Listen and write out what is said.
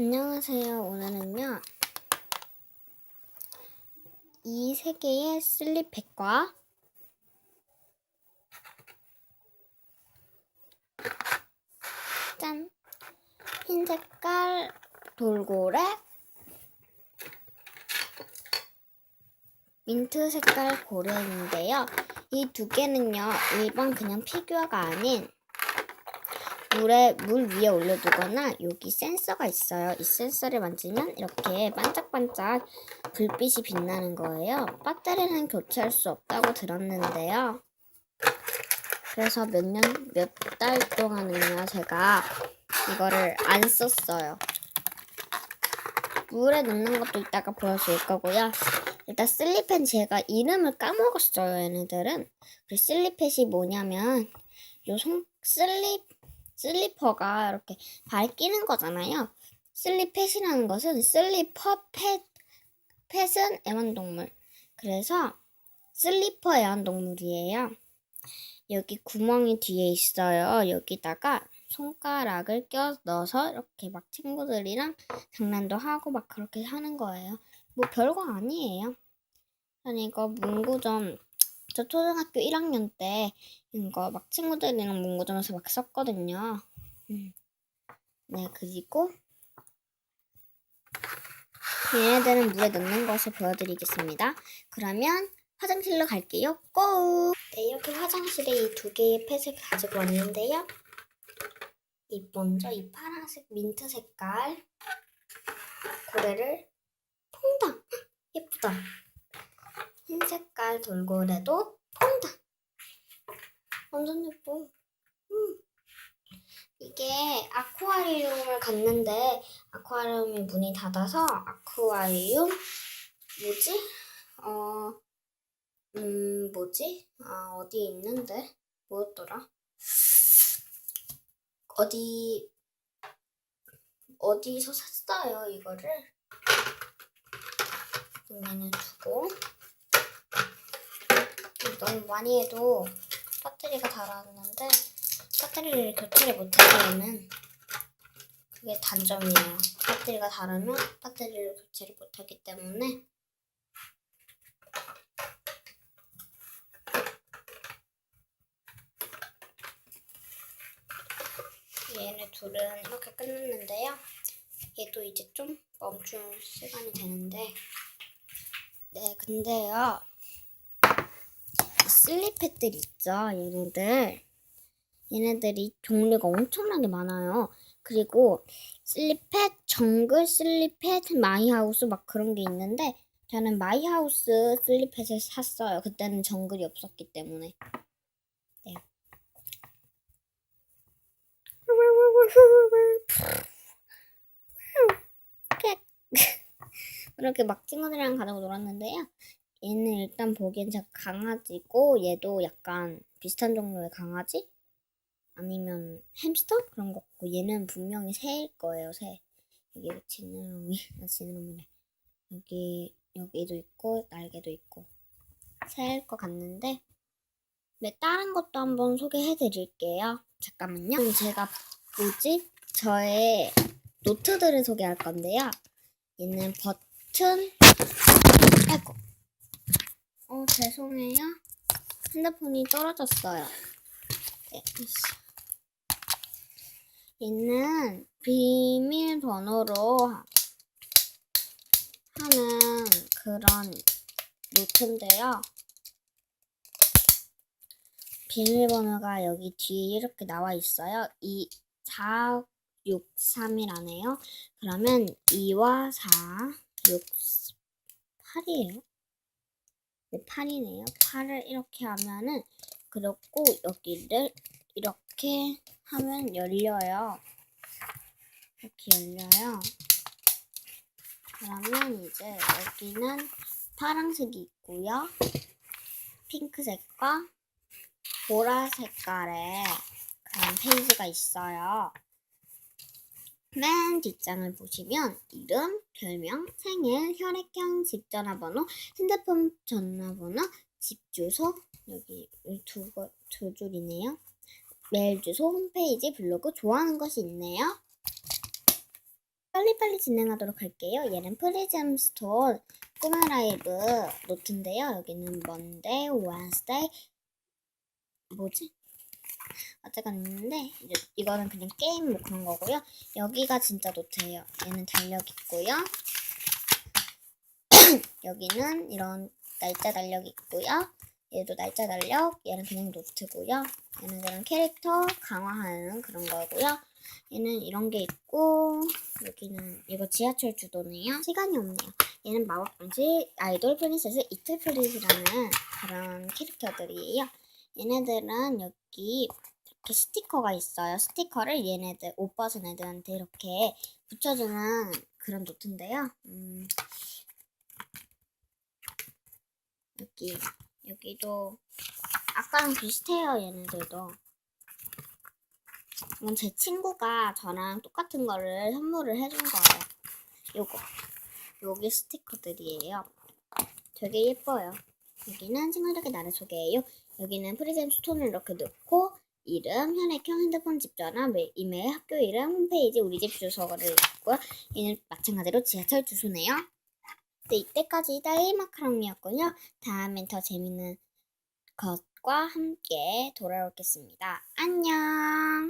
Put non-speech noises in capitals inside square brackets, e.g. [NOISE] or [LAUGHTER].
안녕하세요. 오늘은요. 이 세 개의 슬립팩과 짠! 흰 색깔 돌고래 민트 색깔 고래인데요. 이 두 개는요. 일반 그냥 피규어가 아닌 물에 물 위에 올려두거나 여기 센서가 있어요. 이 센서를 만지면 이렇게 반짝반짝 불빛이 빛나는 거예요. 배터리는 교체할 수 없다고 들었는데요. 그래서 몇 년, 몇 달 동안은요, 제가 이거를 안 썼어요. 물에 넣는 것도 이따가 보여줄 거고요. 일단 슬리펜 제가 이름을 까먹었어요, 얘네들은. 그 슬리펫이 뭐냐면, 요 송, 슬립, 슬리퍼가 이렇게 발에 끼는 거잖아요. 슬리펫이라는 것은 슬리퍼 펫, 펫은 애완동물. 그래서 슬리퍼 애완동물이에요. 여기 구멍이 뒤에 있어요. 여기다가 손가락을 껴 넣어서 이렇게 막 친구들이랑 장난도 하고 막 그렇게 하는 거예요. 뭐 별거 아니에요. 저는 이거 문구점 저 초등학교 1학년 때 이거 막 친구들이랑 문구점에서 막 썼거든요. 음. 네, 그리고 얘네들은 물에 넣는 것을 보여드리겠습니다. 그러면 화장실로 갈게요. 고! 네, 이렇게 화장실에 이 두 개의 펫을 가지고 왔는데요. 이 먼저 이 파란색 민트 색깔 고래를 퐁당! 예쁘다. 흰 색깔 돌고래도 퐁당! 완전 예뻐. 음. 이게 아쿠아리움을 갔는데 아쿠아리움이 문이 닫아서 아쿠아리움 뭐지? 어, 음, 뭐지? 아, 어디 있는데? 뭐였더라? 어디, 어디서 샀어요, 이거를. 여기는 두고. 너무 많이 해도 배터리가 닳았는데, 배터리를 교체를 얘는 그게 단점이에요. 배터리가 닳으면 배터리를 교체를 못하기 때문에 얘네 둘은 이렇게 끝났는데요. 얘도 이제 좀 멈출 시간이 되는데 네 근데요 이 슬리펫들 있죠 얘네들 얘네들이 종류가 엄청나게 많아요. 그리고 슬리펫, 정글 슬리펫, 마이하우스 막 그런 게 있는데 저는 마이하우스 슬리펫을 샀어요. 그때는 정글이 없었기 때문에. 네. [LAUGHS] 이렇게 막 친구들이랑 가지고 놀았는데요. 얘는 일단 보기엔 진짜 강아지고 얘도 약간 비슷한 종류의 강아지? 아니면 햄스터? 그런 거 같고 얘는 분명히 새일 거예요, 새. 여기 지느러미, 아, 지느러미네. 여기, 여기도 있고, 날개도 있고. 새일 것 같는데, 네, 다른 것도 한번 소개해 드릴게요. 잠깐만요. 제가 뭐지? 저의 노트들을 소개할 건데요. 얘는 버튼, 아이고. 어, 죄송해요. 핸드폰이 떨어졌어요. 네, 얘는 비밀번호로 하는 그런 노트인데요. 비밀번호가 여기 뒤에 이렇게 나와 있어요. 2, 4, 6, 3이라네요. 그러면 2와 4, 6, 8이에요. 네, 8이네요. 8을 이렇게 하면은 그리고 여기를 이렇게 하면 열려요. 이렇게 열려요. 그러면 이제 여기는 파란색이 있고요. 핑크색과 보라 색깔의 그런 페이지가 있어요. 맨 뒷장을 보시면 이름, 별명, 생일, 혈액형, 집 전화번호, 핸드폰 전화번호, 집 주소 여기 두, 거- 두 줄이네요. 메일 주소, 홈페이지, 블로그, 좋아하는 것이 있네요. 빨리빨리 진행하도록 할게요. 얘는 프리즘 스톤 꼬마 라이브 노트인데요. 여기는 먼데이, 웬스데이 뭐지? 어쨌건 있는데 이거는 그냥 게임 뭐 그런 거고요. 여기가 진짜 노트예요. 얘는 달력 있고요. [CLEARS THROAT] 여기는 이런 날짜 달력 있고요. 얘도 날짜 달력, 얘는 그냥 노트고요. 얘는 그런 캐릭터 강화하는 그런 거고요. 얘는 이런 게 있고 여기는 이거 지하철 주도네요. 시간이 없네요. 얘는 마법 방식 아이돌 프린세스 이틀 프릿이라는 그런 캐릭터들이에요. 얘네들은 여기 이렇게 스티커가 있어요. 스티커를 얘네들 옷 벗은 애들한테 이렇게 붙여주는 그런 노트인데요. 음, 여기 여기도 아까랑 비슷해요. 얘네들도. 이건 제 친구가 저랑 똑같은 거를 선물을 해준 거예요. 요거. 여기 스티커들이에요. 되게 예뻐요. 여기는 친구들에게 나를 소개해요. 여기는 프리즘 스톤을 이렇게 넣고 이름, 혈액형, 핸드폰 집 전화, 메- 이메일, 학교 이름, 홈페이지, 우리 집 주소를 있고요. 얘는 마찬가지로 지하철 주소네요. 네, 이때까지 딸기 마카롱이었군요. 다음엔 더 재밌는 것과 함께 돌아오겠습니다. 안녕!